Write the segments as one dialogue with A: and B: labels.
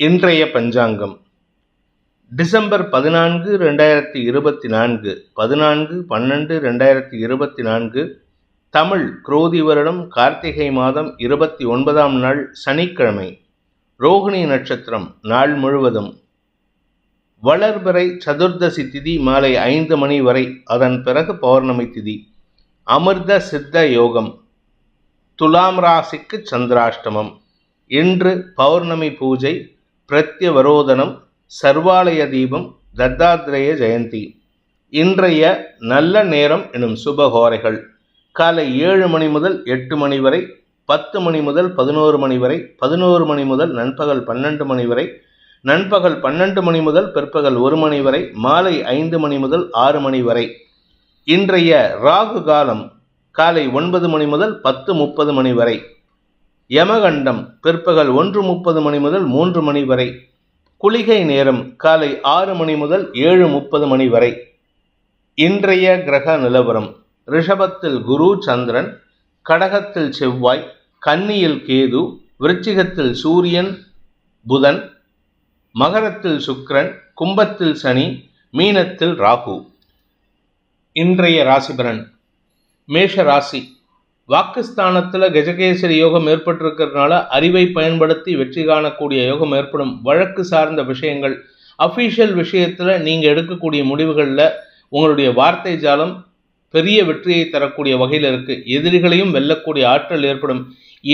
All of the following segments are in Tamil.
A: இன்றைய பஞ்சாங்கம். டிசம்பர் பதினான்கு ரெண்டாயிரத்தி இருபத்தி நான்கு. பதினான்கு பன்னெண்டு ரெண்டாயிரத்தி இருபத்தி நான்கு. தமிழ் குரோதி வருடம் கார்த்திகை மாதம் இருபத்தி ஒன்பதாம் நாள் சனிக்கிழமை. ரோகிணி நட்சத்திரம் நாள் முழுவதும். வளர்பிறை சதுர்தசி திதி மாலை ஐந்து மணி வரை. அதன் பிறகு பௌர்ணமி திதி. அமிர்த சித்த யோகம். துலாம் ராசிக்கு சந்திராஷ்டமம். இன்று பௌர்ணமி பூஜை. பிரத்யவரோதனம் சர்வாலய தீபம் தத்தாத்ரேய ஜெயந்தி. இன்றைய நல்ல நேரம் எனும் சுபகோரைகள். காலை ஏழு மணி முதல் எட்டு மணி வரை பத்து மணி முதல் பதினோரு மணி வரை பதினோரு மணி முதல் நண்பகல் பன்னெண்டு மணி வரை நண்பகல் பன்னெண்டு மணி முதல் பிற்பகல் ஒரு மணி வரை மாலை ஐந்து மணி முதல் ஆறு மணி வரை. இன்றைய ராகு காலம் காலை ஒன்பது மணி முதல் பத்து முப்பது மணி வரை. யமகண்டம் பிற்பகல் ஒன்று முப்பது மணி முதல் மூன்று மணி வரை. குளிகை நேரம் காலை ஆறு மணி முதல் ஏழு முப்பது மணி வரை. இன்றைய கிரக நிலவரம் ரிஷபத்தில் குரு சந்திரன் கடகத்தில் செவ்வாய் கன்னியில் கேது விருச்சிகத்தில் சூரியன் புதன் மகரத்தில் சுக்ரன் கும்பத்தில் சனி மீனத்தில் ராகு. இன்றைய ராசிபரன் மேஷ ராசி. வாக்குஸ்தானத்தில் கஜகேசரி யோகம் ஏற்பட்டிருக்கிறதுனால அறிவை பயன்படுத்தி வெற்றி காணக்கூடிய யோகம் ஏற்படும். வழக்கு சார்ந்த விஷயங்கள் அஃபீஷியல் விஷயத்தில் நீங்கள் எடுக்கக்கூடிய முடிவுகளில் உங்களுடைய வார்த்தை ஜாலம் பெரிய வெற்றியை தரக்கூடிய வகையில் இருக்குது எதிரிகளையும் வெல்லக்கூடிய ஆற்றல் ஏற்படும்.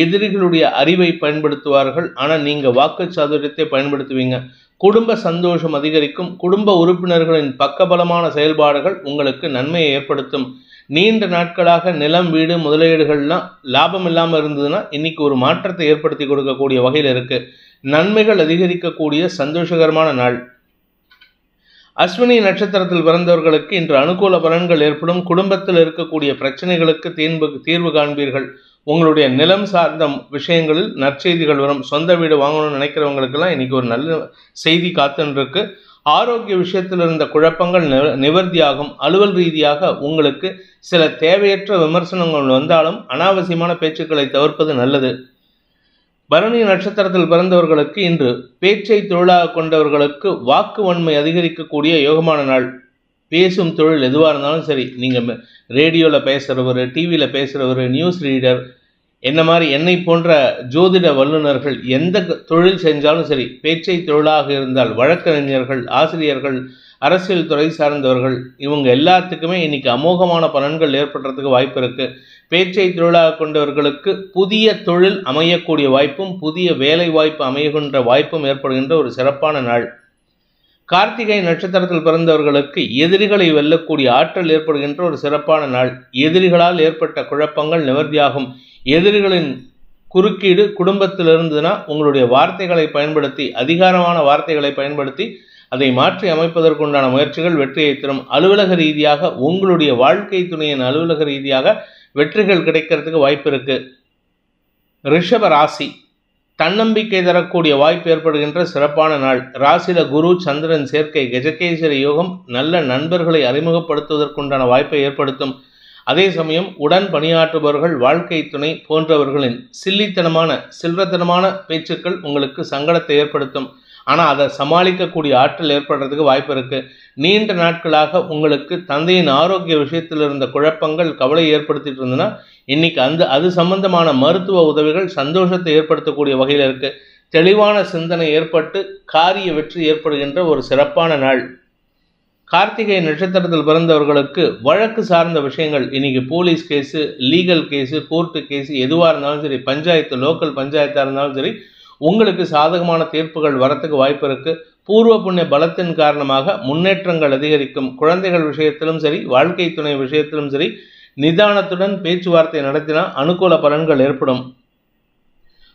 A: எதிரிகளுடைய அறிவை பயன்படுத்துவார்கள். ஆனால் நீங்கள் வாக்கு சாதுரியத்தை பயன்படுத்துவீங்க. குடும்ப சந்தோஷம் அதிகரிக்கும். குடும்ப உறுப்பினர்களின் பக்கபலமான செயல்பாடுகள் உங்களுக்கு நன்மையை ஏற்படுத்தும். நீண்ட நாட்களாக நிலம் வீடு முதலீடுகள்லாம் லாபம் இல்லாமல் இருந்ததுன்னா இன்னைக்கு ஒரு மாற்றத்தை ஏற்படுத்தி கொடுக்கக்கூடிய வகையில் இருக்கு. நன்மைகள் அதிகரிக்கக்கூடிய சந்தோஷகரமான நாள். அஸ்வினி நட்சத்திரத்தில் பிறந்தவர்களுக்கு இன்று அனுகூல பலன்கள் ஏற்படும். குடும்பத்தில் இருக்கக்கூடிய பிரச்சனைகளுக்கு தீர்வு தீர்வு காண்பீர்கள். உங்களுடைய நிலம் சார்ந்த விஷயங்களில் நற்செய்திகள் வரும். சொந்த வீடு வாங்கணும்னு நினைக்கிறவங்களுக்கெல்லாம் இன்னைக்கு ஒரு நல்ல செய்தி காத்துன்னு இருக்குது ஆரோக்கிய விஷயத்தில் இருந்த குழப்பங்கள் நிவர்த்தியாகும். அலுவல் ரீதியாக உங்களுக்கு சில தேவையற்ற விமர்சனங்கள் வந்தாலும் அனாவசியமான பேச்சுக்களை தவிர்ப்பது நல்லது. பரணி நட்சத்திரத்தில் பிறந்தவர்களுக்கு இன்று பேச்சை தொழிலாக கொண்டவர்களுக்கு வாக்கு வன்மை அதிகரிக்கக்கூடிய யோகமான நாள். பேசும் தொழில் எதுவாக இருந்தாலும் சரி நீங்கள் ரேடியோவில் பேசுகிறவர் டிவியில் பேசுகிறவர் நியூஸ் ரீடர் என்ன மாதிரி என்னை போன்ற ஜோதிட வல்லுநர்கள் எந்த தொழில் செஞ்சாலும் சரி பேச்சை தொழிலாக இருந்தால் வழக்கறிஞர்கள் ஆசிரியர்கள் அரசியல் துறை சார்ந்தவர்கள் இவங்க எல்லாத்துக்குமே இன்னைக்கு அமோகமான பலன்கள் ஏற்படுறதுக்கு வாய்ப்பு இருக்குது பேச்சை தொழிலாக கொண்டவர்களுக்கு புதிய தொழில் அமையக்கூடிய வாய்ப்பும் புதிய வேலை வாய்ப்பு அமைகின்ற வாய்ப்பும் ஏற்படுகின்ற ஒரு சிறப்பான நாள். கார்த்திகை நட்சத்திரத்தில் பிறந்தவர்களுக்கு எதிரிகளை வெல்லக்கூடிய ஆற்றல் ஏற்படுகின்ற ஒரு சிறப்பான நாள். எதிரிகளால் ஏற்பட்ட குழப்பங்கள் நிவர்த்தியாகும். எதிரிகளின் குறுக்கீடு குடும்பத்தில் இருந்ததுன்னா உங்களுடைய வார்த்தைகளை பயன்படுத்தி அதிகாரமான வார்த்தைகளை பயன்படுத்தி அதை மாற்றி அமைப்பதற்குண்டான முயற்சிகள் வெற்றியை தரும். அலுவலக ரீதியாக உங்களுடைய வாழ்க்கை துணையின் அலுவலக ரீதியாக வெற்றிகள் கிடைக்கிறதுக்கு வாய்ப்பு இருக்கு. ரிஷப ராசி. தன்னம்பிக்கை தரக்கூடிய வாய்ப்பு ஏற்படுகின்ற சிறப்பான நாள். ராசில குரு சந்திரன் சேர்க்கை கஜகேசரி யோகம் நல்ல நண்பர்களை அறிமுகப்படுத்துவதற்குண்டான வாய்ப்பை ஏற்படுத்தும். அதே சமயம் உடன் பணியாற்றுபவர்கள் வாழ்க்கை துணை போன்றவர்களின் சில்லித்தனமான சில்றத்தனமான பேச்சுக்கள் உங்களுக்கு சங்கடத்தை ஏற்படுத்தும். ஆனால் அதை சமாளிக்கக்கூடிய ஆற்றல் ஏற்படுறதுக்கு வாய்ப்பு இருக்குது நீண்ட நாட்களாக உங்களுக்கு தந்தையின் ஆரோக்கிய விஷயத்தில் இருந்த குழப்பங்கள் கவலை ஏற்படுத்திட்டு இருந்ததுன்னா இன்னைக்கு அந்த அது சம்பந்தமான மருத்துவ உதவிகள் சந்தோஷத்தை ஏற்படுத்தக்கூடிய வகையில் இருக்குது தெளிவான சிந்தனை ஏற்பட்டு காரிய வெற்றி ஏற்படுகின்ற ஒரு சிறப்பான நாள். கார்த்திகை நட்சத்திரத்தில் பிறந்தவர்களுக்கு வழக்கு சார்ந்த விஷயங்கள் இன்னைக்கு police case legal case court case எதுவாக இருந்தாலும் சரி பஞ்சாயத்து லோக்கல் பஞ்சாயத்தாக இருந்தாலும் சரி உங்களுக்கு சாதகமான தீர்ப்புகள் வரத்துக்கு வாய்ப்பு இருக்குது பூர்வ புண்ணிய பலத்தின் காரணமாக முன்னேற்றங்கள் அதிகரிக்கும். குழந்தைகள் விஷயத்திலும் சரி வாழ்க்கை துணை விஷயத்திலும் சரி நிதானத்துடன் பேச்சுவார்த்தை நடத்தினால் அனுகூல பலன்கள் ஏற்படும்.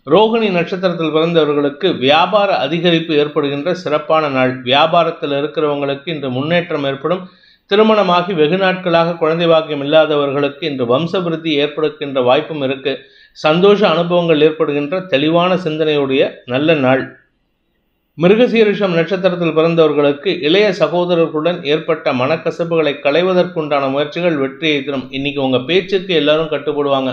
A: ரோகிணி நட்சத்திரத்தில் பிறந்தவர்களுக்கு வியாபார அதிகரிப்பு ஏற்படுகின்ற சிறப்பான நாள். வியாபாரத்தில் இருக்கிறவங்களுக்கு இன்று முன்னேற்றம் ஏற்படும். திருமணமாகி வெகு நாட்களாக குழந்தை பாக்கியம் இல்லாதவர்களுக்கு இன்று வம்சபிருத்தி ஏற்படுகின்ற வாய்ப்பும் இருக்கு. சந்தோஷ அனுபவங்கள் ஏற்படுகின்ற தெளிவான சிந்தனையுடைய நல்ல நாள். மிருகசீரிஷம் நட்சத்திரத்தில் பிறந்தவர்களுக்கு இளைய சகோதரர்களுடன் ஏற்பட்ட மனக்கசப்புகளை களைவதற்குண்டான முயற்சிகள் வெற்றியை தரும். இன்னைக்கு உங்கள் பேச்சுக்கு எல்லாரும் கட்டுப்படுவாங்க.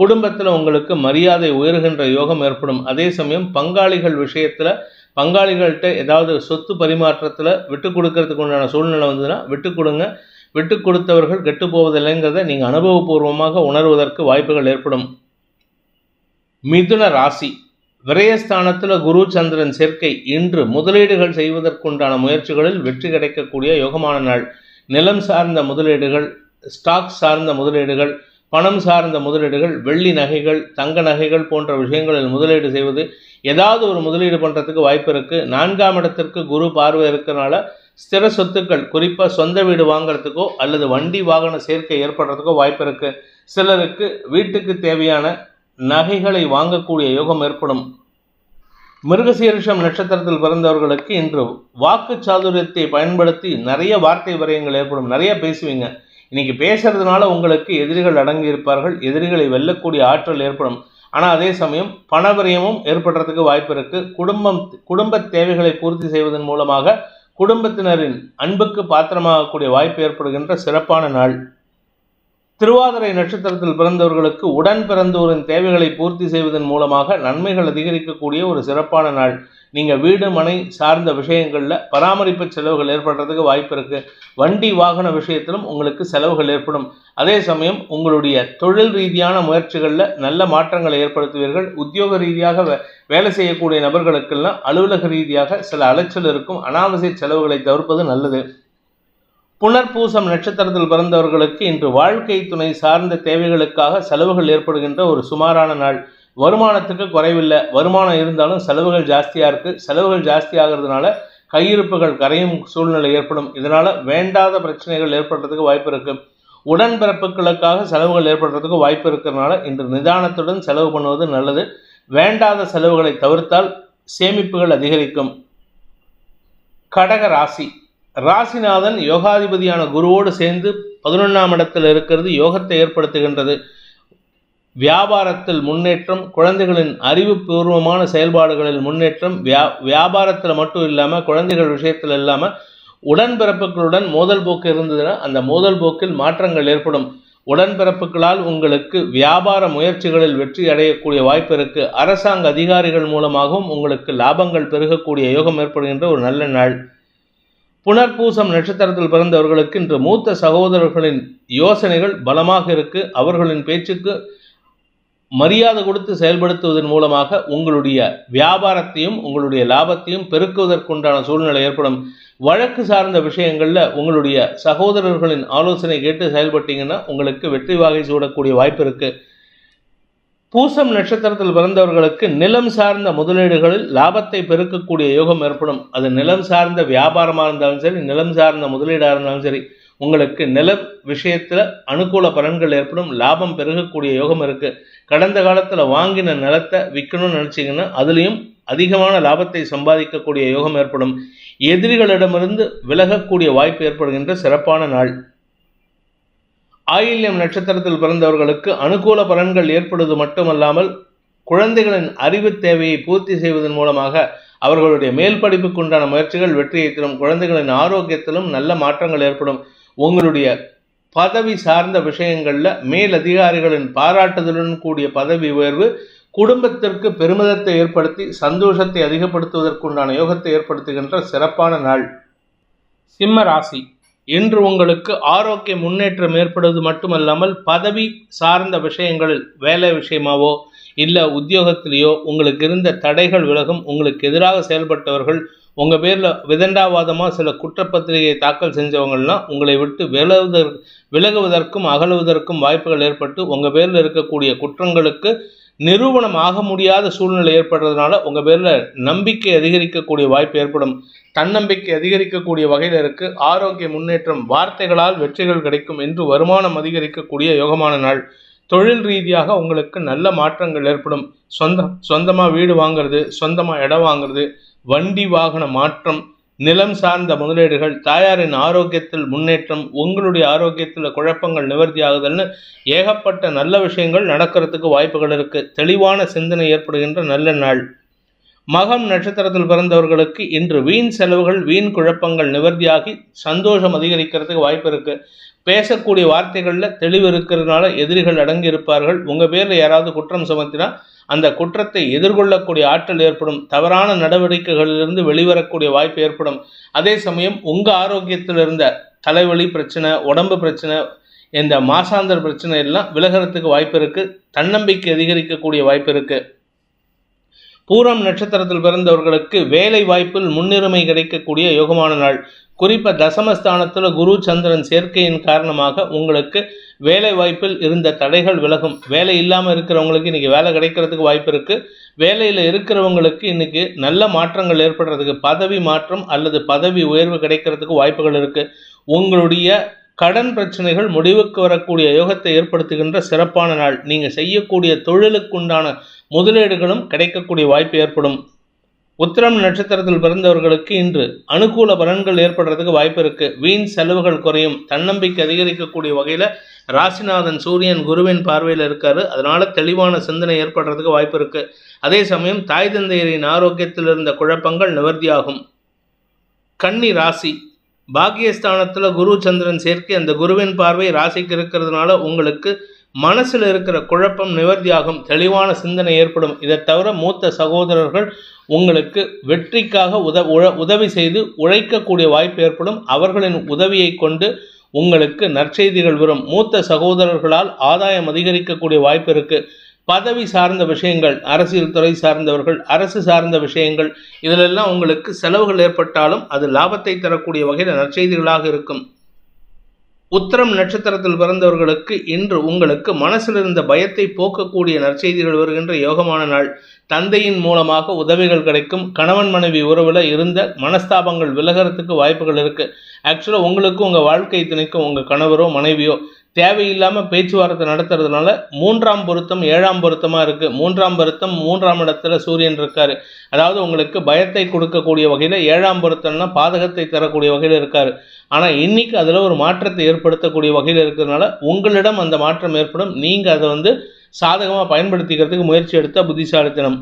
A: குடும்பத்தில் உங்களுக்கு மரியாதை உயர்கின்ற யோகம் ஏற்படும். அதே சமயம் பங்காளிகள் விஷயத்தில் பங்காளிகள்கிட்ட ஏதாவது சொத்து பரிமாற்றத்தில் விட்டு கொடுக்கறதுக்கு உண்டான சூழ்நிலை வந்ததுன்னா விட்டு கொடுங்க. விட்டு கொடுத்தவர்கள் கெட்டு போவதில்லைங்கிறத நீங்கள் அனுபவபூர்வமாக உணர்வதற்கு வாய்ப்புகள் ஏற்படும். மிதுன ராசி. விரயஸ்தானத்தில் குரு சந்திரன் சேர்க்கை. இன்று முதலீடுகள் செய்வதற்குண்டான முயற்சிகளில் வெற்றி கிடைக்கக்கூடிய யோகமான நாள். நிலம் சார்ந்த முதலீடுகள் ஸ்டாக் சார்ந்த முதலீடுகள் பணம் சார்ந்த முதலீடுகள் வெள்ளி நகைகள் தங்க நகைகள் போன்ற விஷயங்களில் முதலீடு செய்வது ஏதாவது ஒரு முதலீடு பண்ணுறதுக்கு வாய்ப்பு இருக்குது நான்காம் இடத்திற்கு குரு பார்வை இருக்கிறனால ஸ்திர சொத்துக்கள் குறிப்பாக சொந்த வீடு வாங்கிறதுக்கோ அல்லது வண்டி வாகன சேர்க்கை ஏற்படுறதுக்கோ வாய்ப்பு இருக்குது சிலருக்கு வீட்டுக்கு தேவையான நகைகளை வாங்கக்கூடிய யோகம் ஏற்படும். மிருகசீரிஷம் நட்சத்திரத்தில் பிறந்தவர்களுக்கு இன்று வாக்கு சாதுரியத்தை பயன்படுத்தி நிறைய வார்த்தை விரயங்கள் ஏற்படும். நிறைய பேசுவீங்க. இன்னைக்கு பேசுறதுனால உங்களுக்கு எதிரிகள் அடங்கி இருப்பார்கள் எதிரிகளை வெல்லக்கூடிய ஆற்றல் ஏற்படும். ஆனால் அதே சமயம் பணவிரயமும் ஏற்படுறதுக்கு வாய்ப்பு இருக்கு. குடும்பம் குடும்ப தேவைகளை பூர்த்தி செய்வதன் மூலமாக குடும்பத்தினரின் அன்புக்கு பாத்திரமாகக்கூடிய வாய்ப்பு ஏற்படுகின்ற சிறப்பான நாள். திருவாதிரை நட்சத்திரத்தில் பிறந்தவர்களுக்கு உடன் பிறந்தோரின் தேவைகளை பூர்த்தி செய்வதன் மூலமாக நன்மைகள் அதிகரிக்கக்கூடிய ஒரு சிறப்பான நாள். நீங்கள் வீடு மனை சார்ந்த விஷயங்களில் பராமரிப்பு செலவுகள் ஏற்படுறதுக்கு வாய்ப்பு இருக்குது வண்டி வாகன விஷயத்திலும் உங்களுக்கு செலவுகள் ஏற்படும். அதே சமயம் உங்களுடைய தொழில் ரீதியான முயற்சிகளில் நல்ல மாற்றங்களை ஏற்படுத்துவீர்கள். உத்தியோக ரீதியாக வே- வேலை செய்யக்கூடிய நபர்களுக்கெல்லாம் அலுவலக ரீதியாக சில அலைச்சல் இருக்கும். அனாவசிய செலவுகளை தவிர்ப்பது நல்லது. புனர்பூசம் நட்சத்திரத்தில் பிறந்தவர்களுக்கு இன்று வாழ்க்கை துணை சார்ந்த தேவைகளுக்காக செலவுகள் ஏற்படுகின்ற ஒரு சுமாரான நாள். வருமானத்துக்கு குறைவில்லை. வருமானம் இருந்தாலும் செலவுகள் ஜாஸ்தியாக இருக்குது செலவுகள் ஜாஸ்தி ஆகிறதுனால கையிருப்புகள் கரையும் சூழ்நிலை ஏற்படும். இதனால் வேண்டாத பிரச்சனைகள் ஏற்படுறதுக்கு வாய்ப்பு இருக்குது உடன்பிறப்புகளுக்காக செலவுகள் ஏற்படுறதுக்கு வாய்ப்பு இருக்கிறதுனால இன்று நிதானத்துடன் செலவு பண்ணுவது நல்லது. வேண்டாத செலவுகளை தவிர்த்தால் சேமிப்புகள் அதிகரிக்கும். கடக ராசி. ராசிநாதன் யோகாதிபதியான குருவோடு சேர்ந்து பதினொன்றாம் இடத்தில் இருக்கிறது. யோகத்தை ஏற்படுத்துகின்றது. வியாபாரத்தில் முன்னேற்றம் குழந்தைகளின் அறிவுபூர்வமான செயல்பாடுகளில் முன்னேற்றம் வியா வியாபாரத்தில் மட்டும் இல்லாமல் குழந்தைகள் விஷயத்தில் இல்லாமல் உடன்பிறப்புகளுடன் மோதல் போக்கு இருந்ததுன்னா அந்த மோதல் போக்கில் மாற்றங்கள் ஏற்படும். உடன்பிறப்புகளால் உங்களுக்கு வியாபார முயற்சிகளில் வெற்றி அடையக்கூடிய வாய்ப்பு இருக்கு. அரசாங்க அதிகாரிகள் மூலமாகவும் உங்களுக்கு லாபங்கள் பெருகக்கூடிய யோகம் ஏற்படுகின்ற ஒரு நல்ல நாள். புனர்பூசம் நட்சத்திரத்தில் பிறந்தவர்களுக்கு இன்று மூத்த சகோதரர்களின் யோசனைகள் பலமாக இருக்கு. அவர்களின் பேச்சுக்கு மரியாதை கொடுத்து செயல்படுத்துவதன் மூலமாக உங்களுடைய வியாபாரத்தையும் உங்களுடைய லாபத்தையும் பெருக்குவதற்குண்டான சூழ்நிலை ஏற்படும். வழக்கு சார்ந்த விஷயங்களில் உங்களுடைய சகோதரர்களின் ஆலோசனை கேட்டு செயல்பட்டீங்கன்னா உங்களுக்கு வெற்றி வாகை சூடக்கூடிய வாய்ப்பு இருக்கு. பூசம் நட்சத்திரத்தில் பிறந்தவர்களுக்கு நிலம் சார்ந்த முதலீடுகளில் லாபத்தை பெருக்கக்கூடிய யோகம் ஏற்படும். அது நிலம் சார்ந்த வியாபாரமாக இருந்தாலும் சரி நிலம் சார்ந்த முதலீடாக இருந்தாலும் சரி உங்களுக்கு நில விஷயத்தில் அனுகூல பலன்கள் ஏற்படும் லாபம் பெருகக்கூடிய யோகம் இருக்கு. கடந்த காலத்தில் வாங்கின நிலத்தை விற்கணும்னு நினச்சிங்கன்னா அதுலேயும் அதிகமான லாபத்தை சம்பாதிக்கக்கூடிய யோகம் ஏற்படும். எதிரிகளிடமிருந்து விலகக்கூடிய வாய்ப்பு ஏற்படுகின்ற சிறப்பான நாள். ஆயில்யம் நட்சத்திரத்தில் பிறந்தவர்களுக்கு அனுகூல பலன்கள் ஏற்படுவது மட்டுமல்லாமல் குழந்தைகளின் அறிவு தேவையை பூர்த்தி செய்வதன் மூலமாக அவர்களுடைய மேல் படிப்புக்குண்டான முயற்சிகள் வெற்றியை தரும். குழந்தைகளின் ஆரோக்கியத்திலும் நல்ல மாற்றங்கள் ஏற்படும். உங்களுடைய பதவி சார்ந்த விஷயங்களில் மேல் அதிகாரிகளின் பாராட்டுதலுடன் கூடிய பதவி உயர்வு குடும்பத்திற்கு பெருமிதத்தை ஏற்படுத்தி சந்தோஷத்தை அதிகப்படுத்துவதற்குண்டான யோகத்தை ஏற்படுத்துகின்ற சிறப்பான நாள். சிம்ம ராசி. இன்று உங்களுக்கு ஆரோக்கிய முன்னேற்றம் ஏற்படுவது மட்டுமல்லாமல் பதவி சார்ந்த விஷயங்களில் வேலை விஷயமாவோ இல்லை உத்தியோகத்திலேயோ உங்களுக்கு இருந்த தடைகள் விலகும் உங்களுக்கு எதிராக செயல்பட்டவர்கள் உங்கள் பேரில் விதண்டாவாதமாக சில குற்றப்பத்திரிகையை தாக்கல் செஞ்சவங்கள்லாம் உங்களை விட்டு விலகுவதற்கு விலகுவதற்கும் அகலுவதற்கும் வாய்ப்புகள் ஏற்பட்டு உங்கள் பேரில் இருக்கக்கூடிய குற்றங்களுக்கு நிரூபணம் ஆக முடியாத சூழ்நிலை ஏற்படுறதுனால உங்கள் பேரில் நம்பிக்கை அதிகரிக்கக்கூடிய வாய்ப்பு ஏற்படும். தன்னம்பிக்கை அதிகரிக்கக்கூடிய வகையில் இருக்குது ஆரோக்கிய முன்னேற்றம் வார்த்தைகளால் வெற்றிகள் கிடைக்கும் என்று வருமானம் அதிகரிக்கக்கூடிய யோகமான நாள். தொழில் ரீதியாக உங்களுக்கு நல்ல மாற்றங்கள் ஏற்படும். சொந்த சொந்தமாக வீடு வாங்குறது சொந்தமாக இடம் வாங்குறது வண்டி வாகன மாற்றம் நிலம் சார்ந்த முதலீடுகள் தாயாரின் ஆரோக்கியத்தில் முன்னேற்றம் உங்களுடைய ஆரோக்கியத்தில் குழப்பங்கள் நிவர்த்தி ஆகுதல்னு ஏகப்பட்ட நல்ல விஷயங்கள் நடக்கிறதுக்கு வாய்ப்புகள் இருக்குது தெளிவான சிந்தனை ஏற்படுகின்ற நல்ல நாள். மகம் நட்சத்திரத்தில் பிறந்தவர்களுக்கு இன்று வீண் செலவுகள் வீண் குழப்பங்கள் நிவர்த்தியாகி சந்தோஷம் அதிகரிக்கிறதுக்கு வாய்ப்பு இருக்கு. பேசக்கூடிய வார்த்தைகளில் தெளிவு இருக்கிறதுனால எதிரிகள் அடங்கி இருப்பார்கள் உங்கள் பேரில் யாராவது குற்றம் சுமத்தினா அந்த குற்றத்தை எதிர்கொள்ளக்கூடிய ஆற்றல் ஏற்படும். தவறான நடவடிக்கைகளிலிருந்து வெளிவரக்கூடிய வாய்ப்பு ஏற்படும். அதே சமயம் உங்கள் ஆரோக்கியத்தில் இருந்த தலைவலி பிரச்சனை உடம்பு பிரச்சனை இந்த மாசாந்தர் பிரச்சனை எல்லாம் விலகிறதுக்கு வாய்ப்பு இருக்குது தன்னம்பிக்கை அதிகரிக்கக்கூடிய வாய்ப்பு இருக்குது பூரம் நட்சத்திரத்தில் பிறந்தவர்களுக்கு வேலை வாய்ப்பில் முன்னுரிமை கிடைக்கக்கூடிய யோகமான நாள். குறிப்பாக தசமஸ்தானத்தில் குரு சந்திரன் சேர்க்கையின் காரணமாக உங்களுக்கு வேலை வாய்ப்பில் இருந்த தடைகள் விலகும். வேலை இல்லாமல் இருக்கிறவங்களுக்கு இன்றைக்கி வேலை கிடைக்கிறதுக்கு வாய்ப்பு இருக்குது வேலையில் இருக்கிறவங்களுக்கு இன்றைக்கி நல்ல மாற்றங்கள் ஏற்படுறதுக்கு பதவி மாற்றம் அல்லது பதவி உயர்வு கிடைக்கிறதுக்கு வாய்ப்புகள் இருக்குது உங்களுடைய கடன் பிரச்சனைகள் முடிவுக்கு வரக்கூடிய யோகத்தை ஏற்படுத்துகின்ற சிறப்பான நாள். நீங்கள் செய்யக்கூடிய தொழிலுக்குண்டான முதலீடுகளும் கிடைக்கக்கூடிய வாய்ப்பு ஏற்படும். உத்திரம் நட்சத்திரத்தில் பிறந்தவர்களுக்கு இன்று அனுகூல பலன்கள் ஏற்படுறதுக்கு வாய்ப்பு இருக்குது வீண் செலவுகள் குறையும். தன்னம்பிக்கை அதிகரிக்கக்கூடிய வகையில் ராசிநாதன் சூரியன் குருவின் பார்வையில் இருக்காரு. அதனால தெளிவான சிந்தனை ஏற்படுறதுக்கு வாய்ப்பு இருக்கு. அதே சமயம் தாய் தந்தையரின் ஆரோக்கியத்தில் இருந்த குழப்பங்கள் நிவர்த்தியாகும். கன்னி ராசி. பாக்கியஸ்தானத்தில் குரு சந்திரன் சேர்க்கை அந்த குருவின் பார்வை ராசிக்கு இருக்கிறதுனால உங்களுக்கு மனசில் இருக்கிற குழப்பம் நிவர்த்தியாகும் தெளிவான சிந்தனை ஏற்படும். இதை தவிர மூத்த சகோதரர்கள் உங்களுக்கு வெற்றிக்காக உத உதவி செய்து உழைக்கக்கூடிய வாய்ப்பு ஏற்படும். அவர்களின் உதவியை கொண்டு உங்களுக்கு நற்செய்திகள் வரும். மூத்த சகோதரர்களால் ஆதாயம் அதிகரிக்கக்கூடிய வாய்ப்பு இருக்குது பதவி சார்ந்த விஷயங்கள் அரசியல் துறை சார்ந்தவர்கள் அரசு சார்ந்த விஷயங்கள் இதிலெல்லாம் உங்களுக்கு செலவுகள் ஏற்பட்டாலும் அது லாபத்தை தரக்கூடிய வகையில் நற்செய்திகளாக இருக்கும். உத்தரம் நட்சத்திரத்தில் பிறந்தவர்களுக்கு இன்று உங்களுக்கு மனசில் இருந்த பயத்தை போக்கக்கூடிய நற்செய்திகள் வருகின்ற யோகமான நாள். தந்தையின் மூலமாக உதவிகள் கிடைக்கும். கணவன் மனைவி உறவில் இருந்த மனஸ்தாபங்கள் விலகிறதுக்கு வாய்ப்புகள் இருக்குது ஆக்சுவலாக உங்களுக்கும் உங்கள் வாழ்க்கை துணைக்கும் உங்கள் கணவரோ மனைவியோ தேவையில்லாமல் பேச்சுவார்த்தை நடத்துறதுனால மூன்றாம் பொருத்தம் ஏழாம் பொருத்தமாக இருக்குது மூன்றாம் பொருத்தம் மூன்றாம் இடத்துல சூரியன் இருக்கார். அதாவது உங்களுக்கு பயத்தை கொடுக்கக்கூடிய வகையில் ஏழாம் பொருத்தம்னா பாதகத்தை தரக்கூடிய வகையில் இருக்கார். ஆனால் இன்றைக்கி அதில் ஒரு மாற்றத்தை ஏற்படுத்தக்கூடிய வகையில் இருக்கிறதுனால உங்களிடம் அந்த மாற்றம் ஏற்படும். நீங்கள் அதை வந்து சாதகமாக பயன்படுத்திக்கிறதுக்கு முயற்சி எடுத்தால் புத்திசாலித்தனம்.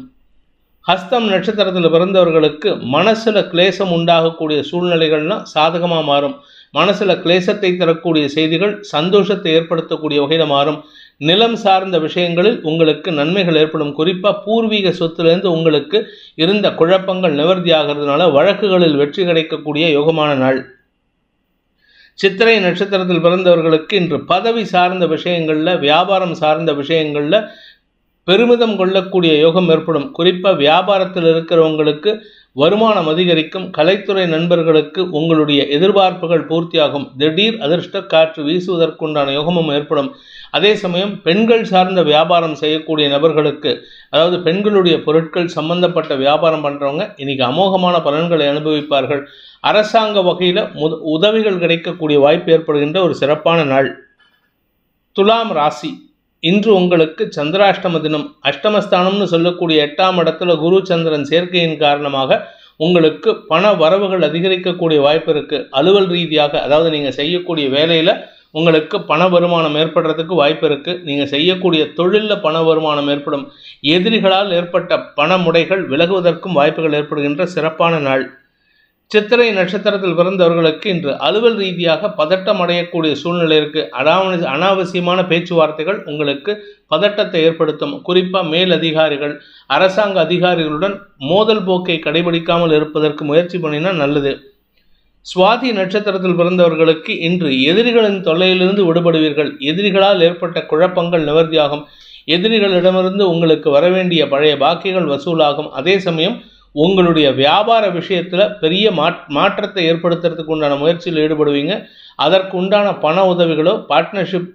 A: ஹஸ்தம் நட்சத்திரத்தில் பிறந்தவர்களுக்கு மனசில் கிளேசம் உண்டாகக்கூடிய சூழ்நிலைகள்லாம் சாதகமாக மாறும். மனசில் கிளேசத்தை தரக்கூடிய செய்திகள் சந்தோஷத்தை ஏற்படுத்தக்கூடிய வகையில் மாறும். நிலம் சார்ந்த விஷயங்களில் உங்களுக்கு நன்மைகள் ஏற்படும். குறிப்பாக பூர்வீக சொத்துலேருந்து உங்களுக்கு இருந்த குழப்பங்கள் நிவர்த்தி ஆகிறதுனால வழக்குகளில் வெற்றி கிடைக்கக்கூடிய யோகமான நாள். சித்திரை நட்சத்திரத்தில் பிறந்தவர்களுக்கு இன்று பதவி சார்ந்த விஷயங்களில் வியாபாரம் சார்ந்த விஷயங்களில் பெருமிதம் கொள்ளக்கூடிய யோகம் ஏற்படும். குறிப்பாக வியாபாரத்தில் இருக்கிறவங்களுக்கு வருமானம் அதிகரிக்கும். கலைத்துறை நண்பர்களுக்கு உங்களுடைய எதிர்பார்ப்புகள் பூர்த்தியாகும். திடீர் அதிர்ஷ்ட காற்று வீசுவதற்குண்டான யோகமும் ஏற்படும். அதே சமயம் பெண்கள் சார்ந்த வியாபாரம் செய்யக்கூடிய நபர்களுக்கு அதாவது பெண்களுடைய பொருட்கள் சம்பந்தப்பட்ட வியாபாரம் பண்ணுறவங்க இன்னைக்கு அமோகமான பலன்களை அனுபவிப்பார்கள். அரசாங்க வகையில் முத உதவிகள் கிடைக்கக்கூடிய வாய்ப்பு ஏற்படுகின்ற ஒரு சிறப்பான நாள். துலாம் ராசி. இன்று உங்களுக்கு சந்திராஷ்டம தினம் அஷ்டமஸ்தானம்னு சொல்லக்கூடிய எட்டாம் இடத்துல குரு சந்திரன் சேர்க்கையின் காரணமாக உங்களுக்கு பண வரவுகள் அதிகரிக்கக்கூடிய வாய்ப்பு இருக்குது அலுவல் ரீதியாக அதாவது நீங்கள் செய்யக்கூடிய வேலையில் உங்களுக்கு பண வருமானம் ஏற்படுறதுக்கு வாய்ப்பு இருக்குது நீங்கள் செய்யக்கூடிய தொழிலில் பண வருமானம் ஏற்படும். எதிரிகளால் ஏற்பட்ட பண முடைகள் விலகுவதற்கும் வாய்ப்புகள் ஏற்படுகின்ற சிறப்பான நாள். சித்திரை நட்சத்திரத்தில் பிறந்தவர்களுக்கு இன்று அலுவல் ரீதியாக பதட்டம் அடையக்கூடிய சூழ்நிலை இருக்குது அனாவ அனாவசியமான பேச்சுவார்த்தைகள் உங்களுக்கு பதட்டத்தை ஏற்படுத்தும். குறிப்பாக மேல் அதிகாரிகள் அரசாங்க அதிகாரிகளுடன் மோதல் போக்கை கடைபிடிக்காமல் இருப்பதற்கு முயற்சி பண்ணினா நல்லது. சுவாதி நட்சத்திரத்தில் பிறந்தவர்களுக்கு இன்று எதிரிகளின் தொல்லையிலிருந்து விடுபடுவீர்கள். எதிரிகளால் ஏற்பட்ட குழப்பங்கள் நிவர்த்தியாகும். எதிரிகளிடமிருந்து உங்களுக்கு வரவேண்டிய பழைய பாக்கிகள் வசூலாகும். அதே சமயம் உங்களுடைய வியாபார விஷயத்தில் பெரிய மாற்றத்தை ஏற்படுத்துறதுக்கு உண்டான முயற்சியில் ஈடுபடுவீங்க. அதற்கு உண்டான பண உதவிகளோ பார்ட்னர்ஷிப்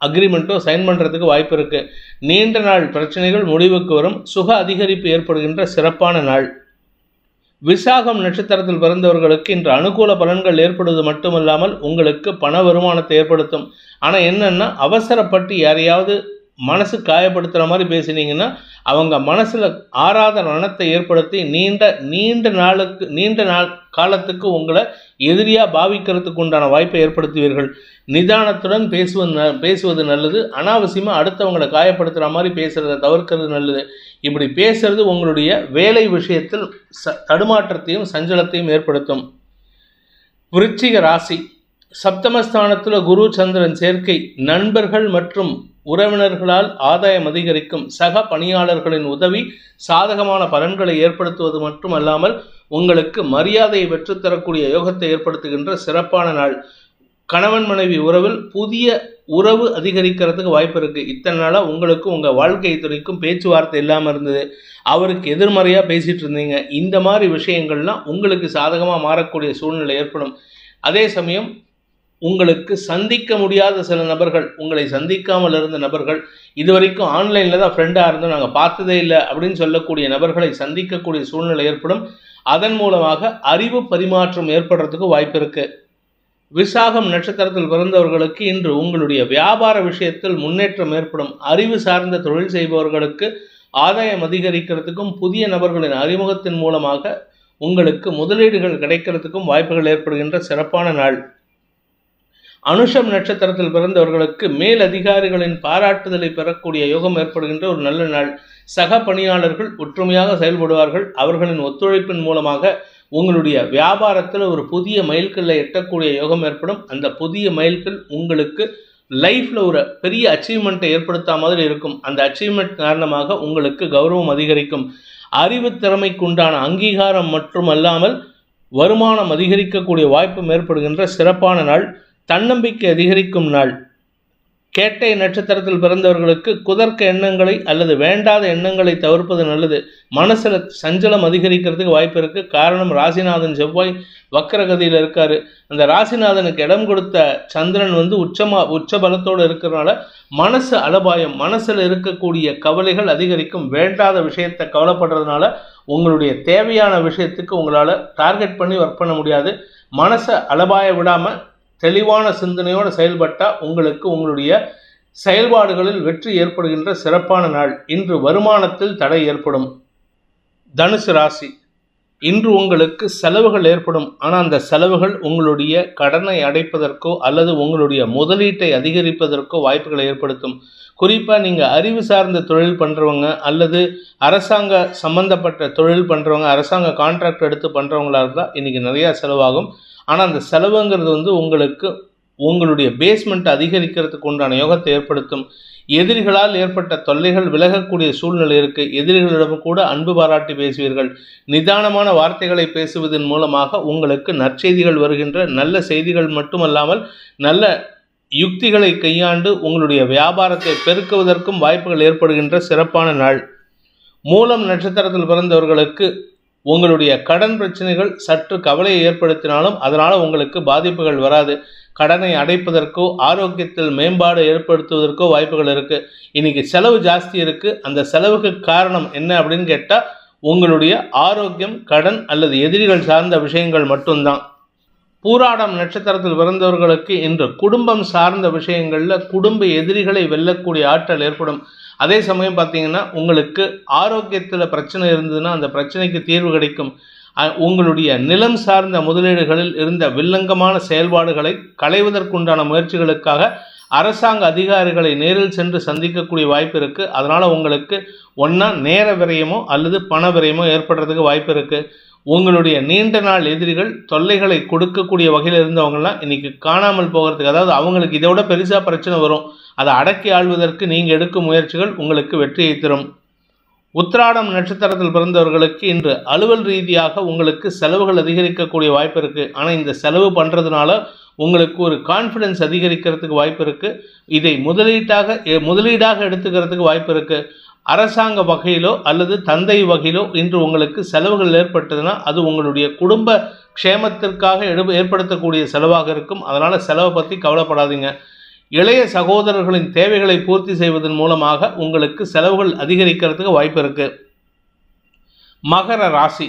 A: அக்ரிமெண்ட்டோ சைன் பண்ணுறதுக்கு வாய்ப்பு இருக்குது நீண்ட நாள் பிரச்சனைகள் முடிவுக்கு வரும். சுக அதிகரிப்பு ஏற்படுகின்ற சிறப்பான நாள். விசாகம் நட்சத்திரத்தில் பிறந்தவர்களுக்கு இன்று அனுகூல பலன்கள் ஏற்படுவது மட்டுமல்லாமல் உங்களுக்கு பண வருமானத்தை ஏற்படுத்தும். ஆனால் என்னென்னா அவசரப்பட்டு யாரையாவது மனசு காயப்படுத்துகிற மாதிரி பேசினீங்கன்னா அவங்க மனசில் ஆறாத ரணத்தை ஏற்படுத்தி நீண்ட நீண்ட நாளுக்கு நீண்ட நாள் காலத்துக்கு உங்களை எதிரியாக பாவிக்கிறதுக்கு உண்டான வாய்ப்பை ஏற்படுத்துவீர்கள். நிதானத்துடன் பேசுவது பேசுவது நல்லது. அனாவசியமாக அடுத்தவங்களை காயப்படுத்துகிற மாதிரி பேசுகிறத தவிர்க்கிறது நல்லது. இப்படி பேசுறது உங்களுடைய வேலை விஷயத்தில் ச தடுமாற்றத்தையும் சஞ்சலத்தையும் ஏற்படுத்தும். விருச்சிக ராசி. சப்தமஸ்தானத்தில் குரு சந்திரன் சேர்க்கை. நண்பர்கள் மற்றும் உறவினர்களால் ஆதாயம் அதிகரிக்கும் சக பணியாளர்களின் உதவி சாதகமான பலன்களை ஏற்படுத்துவது மட்டுமல்லாமல் உங்களுக்கு மரியாதையை பெற்றுத்தரக்கூடிய யோகத்தை ஏற்படுத்துகின்ற சிறப்பான நாள். கணவன் மனைவி உறவில் புதிய உறவு அதிகரிக்கிறதுக்கு வாய்ப்பு இருக்குது இத்தனை நாளாக உங்களுக்கு உங்கள் வாழ்க்கை துறைக்கும் பேச்சுவார்த்தை இல்லாமல் இருந்தது. அவருக்கு எதிர்மறையாக பேசிகிட்டு இருந்தீங்க. இந்த மாதிரி விஷயங்கள்லாம் உங்களுக்கு சாதகமாக மாறக்கூடிய சூழ்நிலை ஏற்படும். அதே சமயம் உங்களுக்கு சந்திக்க முடியாத சில நபர்கள் உங்களை சந்திக்காமல் இருந்த நபர்கள் இதுவரைக்கும் ஆன்லைனில் தான் ஃப்ரெண்டாக இருந்தோம் நாங்கள் பார்த்ததே இல்லை அப்படின்னு சொல்லக்கூடிய நபர்களை சந்திக்கக்கூடிய சூழ்நிலை ஏற்படும். அதன் மூலமாக அறிவு பரிமாற்றம் ஏற்படுறதுக்கு வாய்ப்பு இருக்குது விசாகம் நட்சத்திரத்தில் பிறந்தவர்களுக்கு இன்று உங்களுடைய வியாபார விஷயத்தில் முன்னேற்றம் ஏற்படும். அறிவு சார்ந்த தொழில் செய்பவர்களுக்கு ஆதாயம் அதிகரிக்கிறதுக்கும் புதிய நபர்களின் அறிமுகத்தின் மூலமாக உங்களுக்கு முதலீடுகள் கிடைக்கிறதுக்கும் வாய்ப்புகள் ஏற்படுகின்ற சிறப்பான நாள். அனுஷம் நட்சத்திரத்தில் பிறந்தவர்களுக்கு மேல் அதிகாரிகளின் பாராட்டுதலை பெறக்கூடிய யோகம் ஏற்படுகின்ற ஒரு நல்ல நாள். சக பணியாளர்கள் ஒற்றுமையாக செயல்படுவார்கள். அவர்களின் ஒத்துழைப்பின் மூலமாக உங்களுடைய வியாபாரத்தில் ஒரு புதிய மைல்கல்லை எட்டக்கூடிய யோகம் ஏற்படும். அந்த புதிய மைல்கல் உங்களுக்கு லைஃப்பில் ஒரு பெரிய அச்சீவ்மெண்ட்டை ஏற்படுத்தா மாதிரி இருக்கும். அந்த அச்சீவ்மெண்ட் காரணமாக உங்களுக்கு கௌரவம் அதிகரிக்கும். அறிவு திறமைக்குண்டான அங்கீகாரம் மட்டுமல்லாமல் வருமானம் அதிகரிக்கக்கூடிய வாய்ப்பும் ஏற்படுகின்ற சிறப்பான நாள். தன்னம்பிக்கை அதிகரிக்கும் நாள். கேட்டை நட்சத்திரத்தில் பிறந்தவர்களுக்கு குதர்க்க எண்ணங்களை அல்லது வேண்டாத எண்ணங்களை தவிர்ப்பது நல்லது. மனசில் சஞ்சலம் அதிகரிக்கிறதுக்கு வாய்ப்பு இருக்குது காரணம் ராசிநாதன் செவ்வாய் வக்கரகதியில் இருக்கார். அந்த ராசிநாதனுக்கு இடம் கொடுத்த சந்திரன் வந்து உச்சமா உச்ச பலத்தோடு இருக்கிறனால மனசு அலபாயம் மனசில் இருக்கக்கூடிய கவலைகள் அதிகரிக்கும். வேண்டாத விஷயத்தை கவலைப்படுறதுனால உங்களுடைய தேவையான விஷயத்துக்கு உங்களால் டார்கெட் பண்ணி ஒர்க் பண்ண முடியாது. மனசை அலபாய விடாமல் தெளிவான சிந்தனையோடு செயல்பட்டால் உங்களுக்கு உங்களுடைய செயல்பாடுகளில் வெற்றி ஏற்படுகின்ற சிறப்பான நாள். இன்று வருமானத்தில் தடை ஏற்படும். தனுசு ராசி. இன்று உங்களுக்கு செலவுகள் ஏற்படும். ஆனால் அந்த செலவுகள் உங்களுடைய கடனை அடைப்பதற்கோ அல்லது உங்களுடைய முதலீட்டை அதிகரிப்பதற்கோ வாய்ப்புகளை ஏற்படுத்தும். குறிப்பாக நீங்கள் அறிவு சார்ந்த தொழில் பண்ணுறவங்க அல்லது அரசாங்க சம்மந்தப்பட்ட தொழில் பண்ணுறவங்க அரசாங்க கான்ட்ராக்ட் எடுத்து பண்ணுறவங்களா இருந்தால் இன்றைக்கி நிறையா செலவாகும். ஆனால் அந்த செலவுங்கிறது வந்து உங்களுக்கு உங்களுடைய பேஸ்மெண்ட் அதிகரிக்கிறதுக்கு உண்டான யோகத்தை ஏற்படுத்தும். எதிரிகளால் ஏற்பட்ட தொல்லைகள் விலகக்கூடிய சூழ்நிலை இருக்குது எதிரிகளிடம் கூட அன்பு பாராட்டி பேசுவீர்கள். நிதானமான வார்த்தைகளை பேசுவதன் மூலமாக உங்களுக்கு நற்செய்திகள் வருகின்ற நல்ல செய்திகள் மட்டுமல்லாமல் நல்ல யுக்திகளை கையாண்டு உங்களுடைய வியாபாரத்தை பெருக்குவதற்கும் வாய்ப்புகள் ஏற்படுகின்ற சிறப்பான நாள். மூலம் நட்சத்திரத்தில் பிறந்தவர்களுக்கு உங்களுடைய கடன் பிரச்சனைகள் சற்று கவலையை ஏற்படுத்தினாலும் அதனால் உங்களுக்கு பாதிப்புகள் வராது. கடனை அடைப்பதற்கோ ஆரோக்கியத்தில் மேம்பாடு ஏற்படுத்துவதற்கோ வாய்ப்புகள் இருக்குது இன்றைக்கி செலவு ஜாஸ்தி இருக்குது அந்த செலவுக்கு காரணம் என்ன அப்படின்னு கேட்டால் உங்களுடைய ஆரோக்கியம் கடன் அல்லது எதிரிகள் சார்ந்த விஷயங்கள் மட்டும்தான். பூராடம் நட்சத்திரத்தில் பிறந்தவர்களுக்கு இன்று குடும்பம் சார்ந்த விஷயங்களில் குடும்ப எதிரிகளை வெல்லக்கூடிய ஆற்றல் ஏற்படும். அதே சமயம் பார்த்தீங்கன்னா உங்களுக்கு ஆரோக்கியத்தில் பிரச்சனை இருந்ததுன்னா அந்த பிரச்சனைக்கு தீர்வு கிடைக்கும். உங்களுடைய நிலம் சார்ந்த முதலீடுகளில் இருந்த வில்லங்கமான செயல்பாடுகளை களைவதற்குண்டான முயற்சிகளுக்காக அரசாங்க அதிகாரிகளை நேரில் சென்று சந்திக்கக்கூடிய வாய்ப்பு இருக்குது அதனால் உங்களுக்கு ஒன்றா நேர விரயமோ அல்லது பண விரயமோ ஏற்படுறதுக்கு வாய்ப்பு இருக்குது உங்களுடைய நீண்ட நாள் எதிரிகள் தொல்லைகளை கொடுக்கக்கூடிய வகையில் இருந்தவங்கலாம் இன்றைக்கி காணாமல் போகிறதுக்கு அதாவது அவங்களுக்கு இதை விட பெருசாக பிரச்சனை வரும். அதை அடக்கி ஆள்வதற்கு நீங்கள் எடுக்கும் முயற்சிகள் உங்களுக்கு வெற்றியை தரும். உத்திராடம் நட்சத்திரத்தில் பிறந்தவர்களுக்கு இன்று அலுவல் ரீதியாக உங்களுக்கு செலவுகள் அதிகரிக்கக்கூடிய வாய்ப்பு இருக்குது ஆனால் இந்த செலவு பண்ணுறதுனால உங்களுக்கு ஒரு கான்ஃபிடென்ஸ் அதிகரிக்கிறதுக்கு வாய்ப்பு இருக்குது இதை முதலீட்டாக முதலீடாக எடுத்துக்கிறதுக்கு வாய்ப்பு இருக்குது அரசாங்க வகையிலோ அல்லது தந்தை வகையிலோ இன்று உங்களுக்கு செலவுகள் ஏற்பட்டதுன்னா அது உங்களுடைய குடும்ப க்ஷேமத்திற்காக எடு ஏற்படுத்தக்கூடிய செலவாக இருக்கும். அதனால் செலவை பற்றி கவலைப்படாதீங்க. இளைய சகோதரர்களின் தேவைகளை பூர்த்தி செய்வதன் மூலமாக உங்களுக்கு செலவுகள் அதிகரிக்கிறதுக்கு வாய்ப்பு இருக்குது மகர ராசி.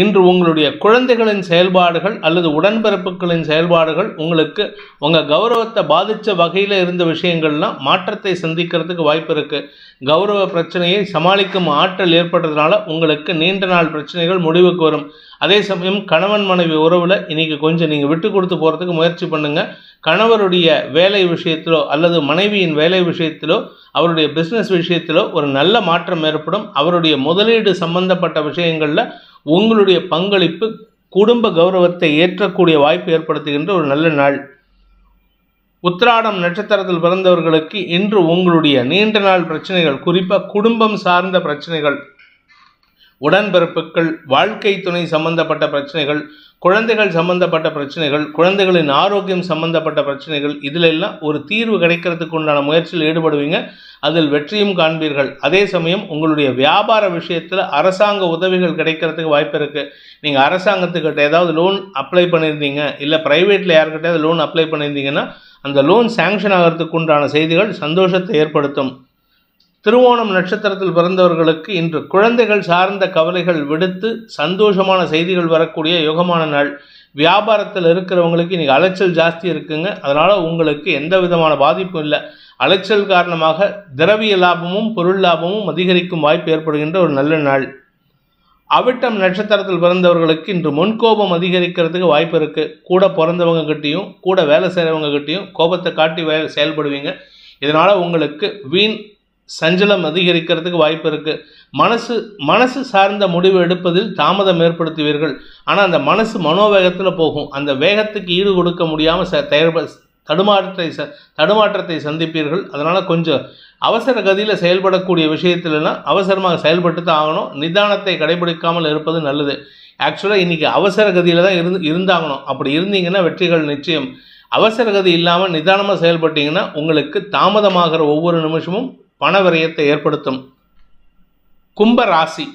A: இன்று உங்களுடைய குழந்தைகளின் செயல்பாடுகள் அல்லது உடன்பிறப்புகளின் செயல்பாடுகள் உங்களுக்கு உங்கள் கௌரவத்தை பாதித்த வகையில் இருந்த விஷயங்கள்லாம் மாற்றத்தை சந்திக்கிறதுக்கு வாய்ப்பு இருக்குது கௌரவ பிரச்சனையை சமாளிக்கும் ஆற்றல் ஏற்படுறதுனால உங்களுக்கு நீண்ட நாள் பிரச்சனைகள் முடிவுக்கு வரும். அதே சமயம் கணவன் மனைவி உறவில் இன்றைக்கி கொஞ்சம் நீங்கள் விட்டு கொடுத்து போகிறதுக்கு முயற்சி பண்ணுங்கள் கணவருடைய வேலை விஷயத்திலோ அல்லது மனைவியின் வேலை விஷயத்திலோ அவருடைய பிஸ்னஸ் விஷயத்திலோ ஒரு நல்ல மாற்றம் ஏற்படும். அவருடைய முதலீடு சம்பந்தப்பட்ட விஷயங்களில் உங்களுடைய பங்களிப்பு குடும்ப கௌரவத்தை ஏற்றக்கூடிய வாய்ப்பு ஏற்படுத்துகின்ற ஒரு நல்ல நாள். உத்திராடம் நட்சத்திரத்தில் பிறந்தவர்களுக்கு இன்று உங்களுடைய நீண்ட நாள் பிரச்சனைகள் குறிப்பாக குடும்பம் சார்ந்த பிரச்சனைகள் உடன்பிறப்புகள் வாழ்க்கை துணை சம்பந்தப்பட்ட பிரச்சனைகள் குழந்தைகள் சம்பந்தப்பட்ட பிரச்சனைகள் குழந்தைகளின் ஆரோக்கியம் சம்பந்தப்பட்ட பிரச்சனைகள் இதில் எல்லாம் ஒரு தீர்வு கிடைக்கிறதுக்கு உண்டான முயற்சியில் ஈடுபடுவீங்க. அதில் வெற்றியும் காண்பீர்கள். அதே சமயம் உங்களுடைய வியாபார விஷயத்தில் அரசாங்க உதவிகள் கிடைக்கிறதுக்கு வாய்ப்பு இருக்குது நீங்கள் அரசாங்கத்துக்கிட்ட ஏதாவது லோன் அப்ளை பண்ணியிருந்தீங்க இல்லை ப்ரைவேட்டில் யாருக்கிட்டையாவது லோன் அப்ளை பண்ணியிருந்தீங்கன்னா அந்த லோன் சேங்ஷன் ஆகிறதுக்கு உண்டான செய்திகள் சந்தோஷத்தை ஏற்படுத்தும். திருவோணம் நட்சத்திரத்தில் பிறந்தவர்களுக்கு இன்று குழந்தைகள் சார்ந்த கவலைகள் விடுத்து சந்தோஷமான செய்திகள் வரக்கூடிய யோகமான நாள். வியாபாரத்தில் இருக்கிறவங்களுக்கு இன்றைக்கி அலைச்சல் ஜாஸ்தி இருக்குங்க. அதனால் உங்களுக்கு எந்த விதமான பாதிப்பும் இல்லை. அலைச்சல் காரணமாக திரவிய லாபமும் பொருள் லாபமும் அதிகரிக்கும் வாய்ப்பு ஏற்படுகின்ற ஒரு நல்ல நாள். அவிட்டம் நட்சத்திரத்தில் பிறந்தவர்களுக்கு இன்று முன்கோபம் அதிகரிக்கிறதுக்கு வாய்ப்பு இருக்குது கூட பிறந்தவங்க கிட்டேயும் கூட வேலை செய்கிறவங்க கிட்டேயும் கோபத்தை காட்டி வே செயல்படுவீங்க. இதனால் உங்களுக்கு வீண் சஞ்சலம் அதிகரிக்கிறதுக்கு வாய்ப்பு இருக்குது மனசு மனசு சார்ந்த முடிவு எடுப்பதில் தாமதம் ஏற்படுத்துவீர்கள். ஆனால் அந்த மனசு மனோவேகத்தில் போகும். அந்த வேகத்துக்கு ஈடு கொடுக்க முடியாமல் ச தயார் தடுமாற்றத்தை ச தடுமாற்றத்தை சந்திப்பீர்கள். அதனால் கொஞ்சம் அவசர கதியில் செயல்படக்கூடிய விஷயத்துலலாம் அவசரமாக செயல்பட்டு தான் ஆகணும். நிதானத்தை கடைபிடிக்காமல் இருப்பது நல்லது. ஆக்சுவலாக இன்றைக்கி அவசர கதியில் தான் இருந்து இருந்தாகணும். அப்படி இருந்தீங்கன்னா வெற்றிகள் நிச்சயம். அவசர கதி இல்லாமல் நிதானமாக செயல்பட்டீங்கன்னா உங்களுக்கு தாமதமாகிற ஒவ்வொரு நிமிஷமும் பணவிரயத்தை ஏற்படுத்தும். கும்ப ராசி.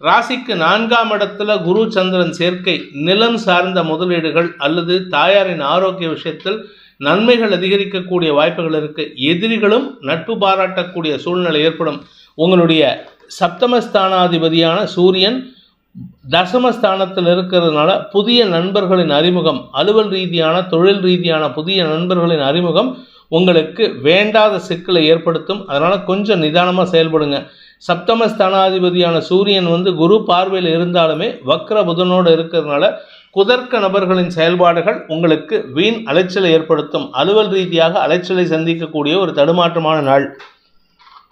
A: ராசிக்கு நான்காம் இடத்துல குரு சந்திரன் சேர்க்கை நிலம் சார்ந்த முதலீடுகள் அல்லது தாயாரின் ஆரோக்கிய விஷயத்தில் நன்மைகள் அதிகரிக்கக்கூடிய வாய்ப்புகள் இருக்குது எதிரிகளும் நட்பு பாராட்டக்கூடிய சூழ்நிலை ஏற்படும். உங்களுடைய சப்தமஸ்தானாதிபதியான சூரியன் தசமஸ்தானத்தில் இருக்கிறதுனால புதிய நண்பர்களின் அறிமுகம் அலுவல் ரீதியான தொழில் ரீதியான புதிய நண்பர்களின் அறிமுகம் உங்களுக்கு வேண்டாத சிக்கலை ஏற்படுத்தும். அதனால் கொஞ்சம் நிதானமாக செயல்படுங்க. சப்தமஸ்தானாதிபதியான சூரியன் வந்து குரு பார்வையில் இருந்தாலுமே வக்ர புதனோடு இருக்கிறதுனால குதர்க்க நபர்களின் செயல்பாடுகள் உங்களுக்கு வீண் அலைச்சலை ஏற்படுத்தும். அலுவல் ரீதியாக அலைச்சலை சந்திக்கக்கூடிய ஒரு தடுமாற்றமான நாள்.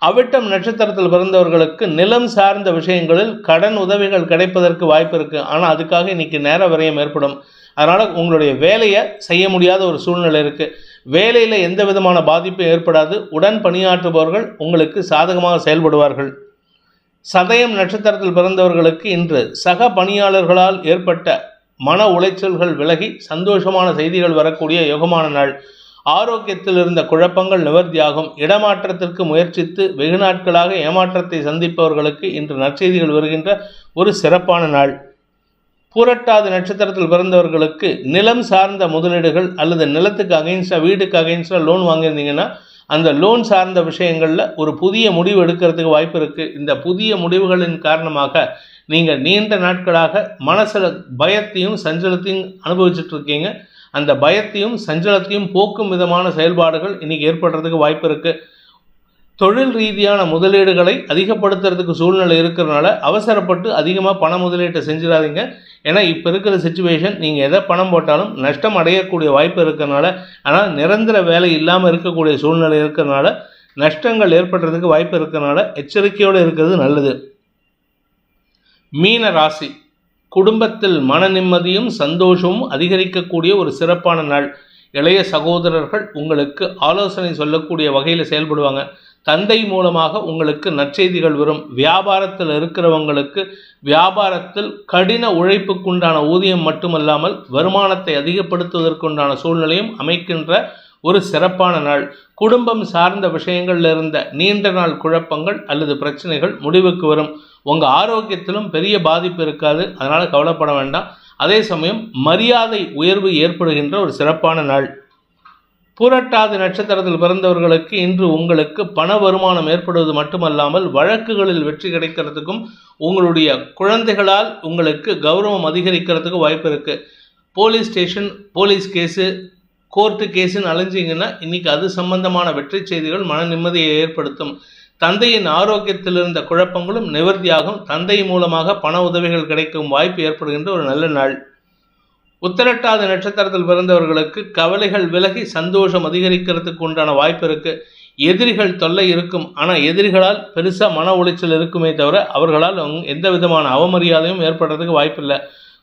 A: அவிட்டம் நட்சத்திரத்தில் பிறந்தவர்களுக்கு நிலம் சார்ந்த விஷயங்களில் கடன் உதவிகள் கிடைப்பதற்கு வாய்ப்பு இருக்குது ஆனால் அதுக்காக இன்றைக்கி நேர விரயம் ஏற்படும். அதனால் உங்களுடைய வேலையை செய்ய முடியாத ஒரு சூழ்நிலை இருக்குது வேலையில் எந்த விதமான பாதிப்பும் ஏற்படாது. உடன் பணியாற்றுபவர்கள் உங்களுக்கு சாதகமாக செயல்படுவார்கள். சதயம் நட்சத்திரத்தில் பிறந்தவர்களுக்கு இன்று சக பணியாளர்களால் ஏற்பட்ட மன உளைச்சல்கள் விலகி சந்தோஷமான செய்திகள் வரக்கூடிய யோகமான நாள். ஆரோக்கியத்தில் இருந்த குழப்பங்கள் நிவர்த்தியாகும். இடமாற்றத்திற்கு முயற்சித்து வெகு நாட்களாக ஏமாற்றத்தை சந்திப்பவர்களுக்கு இன்று நற்செய்திகள் வருகின்ற ஒரு சிறப்பான நாள். பூரட்டாது நட்சத்திரத்தில் பிறந்தவர்களுக்கு நிலம் சார்ந்த முதலீடுகள் அல்லது நிலத்துக்கு அகைன்ஸ்டாக வீடுக்கு அகைன்ஸ்டாக லோன் வாங்கியிருந்தீங்கன்னா அந்த லோன் சார்ந்த விஷயங்களில் ஒரு புதிய முடிவு எடுக்கிறதுக்கு வாய்ப்பு இருக்குது இந்த புதிய முடிவுகளின் காரணமாக நீங்கள் நீண்ட நாட்களாக மனசில் பயத்தையும் சஞ்சலத்தையும் அனுபவிச்சுட்டு இருக்கீங்க. அந்த பயத்தையும் சஞ்சலத்தையும் போக்கும் விதமான செயல்பாடுகள் இன்றைக்கி ஏற்படுறதுக்கு வாய்ப்பு இருக்குது தொழில் ரீதியான முதலீடுகளை அதிகப்படுத்துறதுக்கு சூழ்நிலை இருக்கிறனால அவசரப்பட்டு அதிகமாக பண முதலீட்டை செஞ்சிடாதீங்க. ஏன்னா இப்போ இருக்கிற சுச்சுவேஷன் நீங்கள் எதை பணம் போட்டாலும் நஷ்டம் அடையக்கூடிய வாய்ப்பு இருக்கிறனால ஆனால் நிரந்தர வேலை இல்லாமல் இருக்கக்கூடிய சூழ்நிலை இருக்கிறனால நஷ்டங்கள் ஏற்படுறதுக்கு வாய்ப்பு இருக்கிறனால எச்சரிக்கையோடு இருக்கிறது நல்லது. மீன ராசி. குடும்பத்தில் மன நிம்மதியும் சந்தோஷமும் அதிகரிக்கக்கூடிய ஒரு சிறப்பான நாள். இளைய சகோதரர்கள் உங்களுக்கு ஆலோசனை சொல்லக்கூடிய வகையில் செயல்படுவாங்க. தந்தை மூலமாக உங்களுக்கு நற்செய்திகள் வரும். வியாபாரத்தில் இருக்கிறவங்களுக்கு வியாபாரத்தில் கடின உழைப்புக்குண்டான ஊதியம் மட்டுமல்லாமல் வருமானத்தை அதிகப்படுத்துவதற்குண்டான சூழ்நிலையும் அமைக்கின்ற ஒரு சிறப்பான நாள். குடும்பம் சார்ந்த விஷயங்களில் இருந்த நீண்ட நாள் குழப்பங்கள் அல்லது பிரச்சனைகள் முடிவுக்கு வரும். உங்கள் ஆரோக்கியத்திலும் பெரிய பாதிப்பு இருக்காது. அதனால் கவலைப்பட வேண்டாம். அதே சமயம் மரியாதை உயர்வு ஏற்படுகின்ற ஒரு சிறப்பான நாள். பூரட்டாதி நட்சத்திரத்தில் பிறந்தவர்களுக்கு இன்று உங்களுக்கு பண வருமானம் ஏற்படுவது மட்டுமல்லாமல் வழக்குகளில் வெற்றி கிடைக்கிறதுக்கும் உங்களுடைய குழந்தைகளால் உங்களுக்கு கௌரவம் அதிகரிக்கிறதுக்கு வாய்ப்பு இருக்குது police station police case court கேஸுன்னு அலைஞ்சிங்கன்னா இன்றைக்கி அது சம்பந்தமான வெற்றி செய்திகள் மன நிம்மதியை ஏற்படுத்தும். தந்தையின் ஆரோக்கியத்தில் இருந்த குழப்பங்களும் நிவர்த்தியாகும். தந்தை மூலமாக பண உதவிகள் கிடைக்கும் வாய்ப்பு ஏற்படுகின்ற ஒரு நல்ல நாள். உத்திரட்டாத நட்சத்திரத்தில் பிறந்தவர்களுக்கு கவலைகள் விலகி சந்தோஷம் அதிகரிக்கிறதுக்கு உண்டான வாய்ப்பு இருக்குது எதிரிகள் தொல்லை இருக்கும். ஆனால் எதிரிகளால் பெருசாக மன உளைச்சல் இருக்குமே தவிர அவர்களால் எந்த விதமான அவமரியாதையும் ஏற்படுறதுக்கு வாய்ப்பில்லை.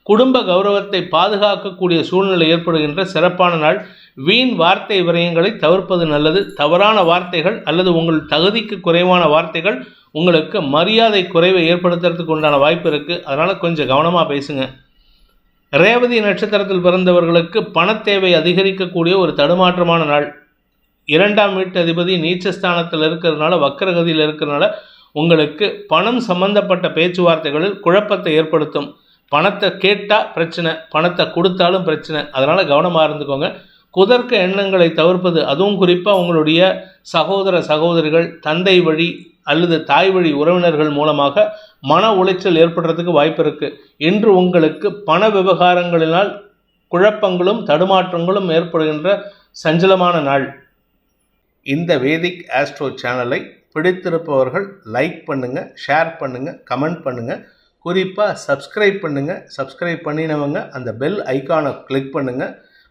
A: குடும்ப கௌரவத்தை பாதுகாக்கக்கூடிய சூழ்நிலை ஏற்படுகின்ற சிறப்பான நாள். வீண் வார்த்தை விரயங்களை தவிர்ப்பது நல்லது. தவறான வார்த்தைகள் அல்லது உங்கள் தகுதிக்கு குறைவான வார்த்தைகள் உங்களுக்கு மரியாதை குறைவை ஏற்படுத்துறதுக்கு உண்டான வாய்ப்பு இருக்குது அதனால் கொஞ்சம் கவனமாக பேசுங்க. ரேவதி நட்சத்திரத்தில் பிறந்தவர்களுக்கு பணத்தேவை அதிகரிக்கக்கூடிய ஒரு தடுமாற்றமான நாள். இரண்டாம் வீட்டு அதிபதி நீச்சஸ்தானத்தில் இருக்கிறதுனால வக்கரகதியில் இருக்கிறதுனால உங்களுக்கு பணம் சம்பந்தப்பட்ட பேச்சுவார்த்தைகளில் குழப்பத்தை ஏற்படுத்தும். பணத்தை கேட்டால் பிரச்சனை பணத்தை கொடுத்தாலும் பிரச்சனை. அதனால் கவனமாக இருந்துக்கோங்க. குதர்க்க எண்ணங்களை தவிர்ப்பது அதுவும் குறிப்பாக உங்களுடைய சகோதர சகோதரிகள் தந்தை வழி அல்லது தாய் வழி உறவினர்கள் மூலமாக மன உளைச்சல் ஏற்படுறதுக்கு வாய்ப்பு இருக்குது இன்று உங்களுக்கு பண விவகாரங்களினால் குழப்பங்களும் தடுமாற்றங்களும் ஏற்படுகின்ற சஞ்சலமான நாள். இந்த வேதிக் ஆஸ்ட்ரோ சேனலை பிடித்திருப்பவர்கள் லைக் பண்ணுங்கள் ஷேர் பண்ணுங்கள் கமெண்ட் பண்ணுங்கள் குறிப்பாக சப்ஸ்கிரைப் பண்ணுங்கள் சப்ஸ்கிரைப் பண்ணினவங்க அந்த பெல் ஐக்கானை கிளிக் பண்ணுங்கள்